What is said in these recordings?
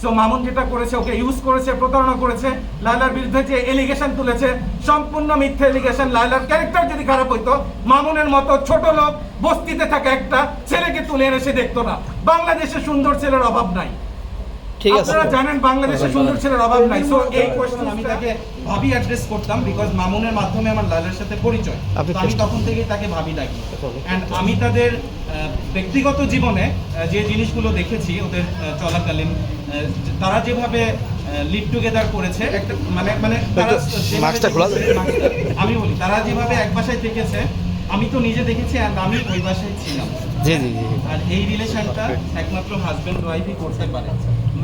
So Mamun যেটা করেছে, ওকে use করেছে, প্রতারণা করেছে, লায়লার বিরুদ্ধে যে এলিগেশন তুলেছে, সম্পূর্ণ মিথ্যে এলিগেশন লায়লার ক্যারেক্টার যদি খারাপ হইতো, মামুনের মতো ছোট লোক বস্তিতে থাকা একটা, ছেলেকে তুলে এনে সে দেখতো না। বাংলাদেশে সুন্দর ছেলের অভাব নাই। ঠিক আছে। আপনারা জানেন বাংলাদেশে সুন্দর ছেলের অভাব নাই। সো এই কোশ্চেন আমি তাকে ভাবি অ্যাড্রেস করতাম বিকজ মামুনের মাধ্যমে আমার লালের সাথে পরিচয়। আমি তখন থেকেই তাকে ভাবি ডাকি। অ্যান্ড আমি তাদের ব্যক্তিগত জীবনে যে জিনিসগুলো দেখেছি ওদের চলাকালীন তারা যেভাবে লিভ টুগেদার করেছে একটা মানে মানে দেখেছে, আমি বলি তারা যেভাবে এক বাসায় থেকেছে আমি তো নিজে দেখেছি অ্যান্ড আমি ওই বাসায় ছিলাম। জি জি জি আর এই রিলেশনটা একমাত্র হাজবেন্ড ওয়াইফই করতে পারে।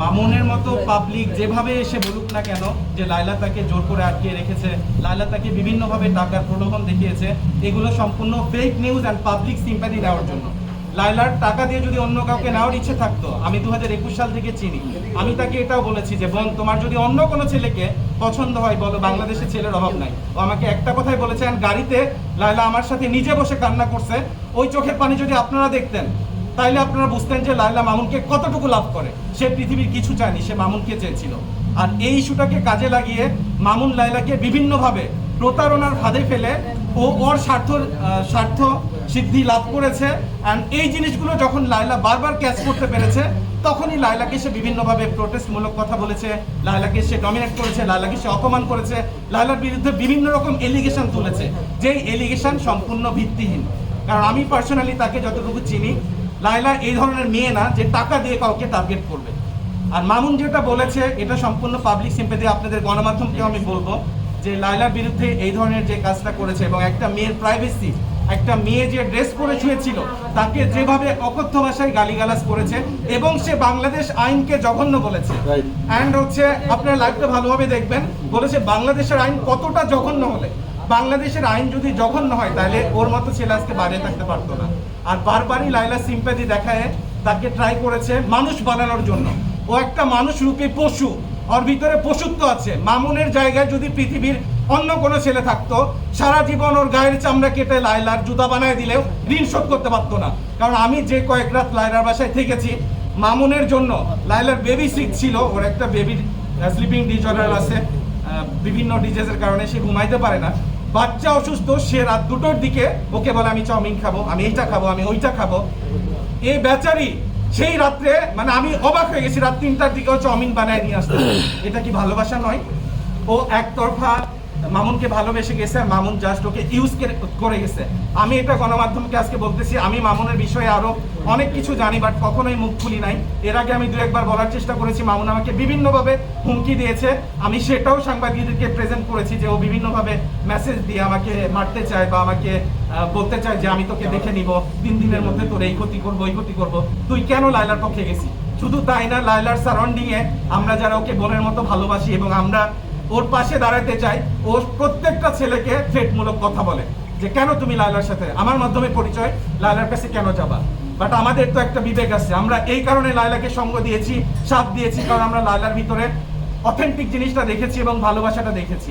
মামুনের মতো পাবলিক যেভাবে এসে বলুক না কেন, যে লাইলা তাকে জোর করে আটকে রেখেছে লাইলা তাকে বিভিন্নভাবে টাকার প্রলোভন দেখিয়েছে, এগুলো সম্পূর্ণ fake news and public sympathy দেওয়ার জন্য। লাইলার টাকা দিয়ে যদি অন্য কাউকে নেওয়ার ইচ্ছে থাকতো, আমি দু হাজার একুশ সাল থেকে চিনি। আমি তাকে এটাও বলেছি যে, বোন, তোমার যদি অন্য কোনো ছেলেকে পছন্দ হয়, বলো, বাংলাদেশে ছেলের অভাব নাই। ও আমাকে একটা কথাই বলেছে, and গাড়িতে লাইলা আমার সাথে নিজে বসে কান্না করছে। ওই চোখের পানি যদি আপনারা দেখতেন তাইলে আপনারা বুঝতেন যে লাইলা মামুনকে কতটুকু লাভ করে। সে পৃথিবীর কিছু চায়নি, সে মামুনকে চেয়েছিল। আর এই ইস্যুটাকে কাজে লাগিয়ে মামুন লাইলাকে বিভিন্নভাবে প্রতারণার ফাঁদে ফেলে ও ওর স্বার্থ স্বার্থ সিদ্ধি লাভ করেছে। অ্যান্ড এই জিনিসগুলো যখন লাইলা বারবার ক্যাচ করতে পেরেছে, তখনই লাইলাকে সে বিভিন্নভাবে প্রোটেস্টমূলক কথা বলেছে। লাইলাকে সে ডমিনেট করেছে লাইলাকে সে অপমান করেছে। লাইলার বিরুদ্ধে বিভিন্ন রকম এলিগেশন তুলেছে। যেই এলিগেশন সম্পূর্ণ ভিত্তিহীন। কারণ আমি পার্সোনালি তাকে যতটুকু চিনি লাইলা এই ধরনের মেয়ে না যে টাকা দিয়ে কাউকে টার্গেট করবে। আর মামুন যেটা বলেছে এটা সম্পূর্ণ পাবলিক সিম্পেথি আপনাদের গণমাধ্যমকেও আমি বলব যে লাইলার বিরুদ্ধে এই ধরনের যে কাজটা করেছে এবং একটা মেয়ের প্রাইভেসি একটা মেয়ে যে ড্রেস পরে শুয়েছিল তাকে যেভাবে অকথ্য ভাষায় গালিগালাজ করেছে এবং সে বাংলাদেশ আইনকে জঘন্য বলেছে। অ্যান্ড হচ্ছে আপনার লাইভটা ভালোভাবে দেখবেন বলেছে বাংলাদেশের আইন কতটা জঘন্য হলে। বাংলাদেশের আইন যদি জঘন্য হয়, তাহলে ওর মতো ছেলে আজকে বাইরে থাকতে পারতো না। আর বারবারই লাইলা সিম্পাথি দেখায়, তাকে ট্রাই করেছে মানুষ বানানোর জন্য। ও একটা মানুষ রূপে পশু, ওর ভিতরে পশুত্ব আছে। মামুনের জায়গায় যদি পৃথিবীর অন্য কোনো ছেলে থাকতো, সারা জীবন ওর গায়ের চামড়া কেটে লাইলার জুতা বানায় দিলেও ঋণ শোধ করতে পারতো না। কারণ আমি যে কয়েক রাত লাইলার বাসায় থেকেছি, মামুনের জন্য লাইলার বেবি সিট ছিল, ওর একটা বেবির স্লিপিং ডিজঅর্ডার আছে বিভিন্ন ডিজিজের কারণে সে ঘুমাইতে পারে না। বাচ্চা অসুস্থ, সে রাত দুটোর দিকে ওকে বলে, আমি চাউমিন খাব, আমি এইটা খাব, আমি ওইটা খাব। এই বেচারি সেই রাত্রে মানে আমি অবাক হয়ে গেছি, রাত তিনটার দিকে ও চাউমিন বানায় নিয়ে আসতে। এটা কি ভালোবাসা নয়? ও একতরফা মামুনকে ভালোবেসে গেছে, আর মামুন জাস্ট ওকে ইউজ করে গেছে। আমি এটা গণমাধ্যমকে আজকে বলতেছি, আমি মামুনের বিষয়ে আরও অনেক কিছু জানি বাট কখনোই মুখ খুলি নাই। এর আগে আমি দু একবার বলার চেষ্টা করেছি, মামুন আমাকে বিভিন্নভাবে হুমকি দিয়েছে। আমি সেটাও সাংবাদিকদেরকে প্রেজেন্ট করেছি যে ও বিভিন্নভাবে মেসেজ দিয়ে আমাকে মারতে চায় বা আমাকে বলতে চায় যে আমি তোকে দেখে নিব তিন দিনের মধ্যে তোর এই ক্ষতি করব এই ক্ষতি করব। তুই কেন লাইলার পক্ষে গেছি শুধু তাই না লাইলার সারাউন্ডিং এ আমরা যারা ওকে বোনের মতো ভালোবাসি এবং আমরা ওর পাশে দাঁড়াতে চাই, ও প্রত্যেকটা ছেলেকে থ্রেটমূলক কথা বলে যে কেন তুমি লাইলার সাথে? আমার মাধ্যমে পরিচয় লাইলার কাছে কেন যাবা? বাট আমাদের তো একটা বিবেক আছে, আমরা এই কারণে লাইলাকে সঙ্গ দিয়েছি, সাথ দিয়েছি, কারণ আমরা লাইলার ভিতরে অথেন্টিক জিনিসটা দেখেছি এবং ভালোবাসাটা দেখেছি।